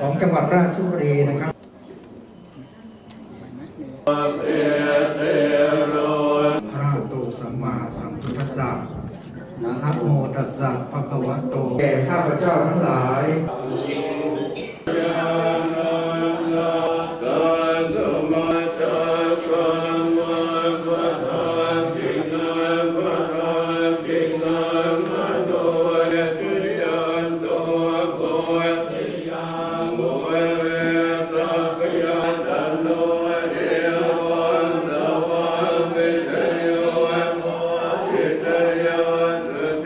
ของจังหวัดราชบุรีนะครับพระโตสัมมาสัมพุทธัสสะนะโมตัสสะภะคะวะโตแก่ข้าพเจ้าทั้งหลาย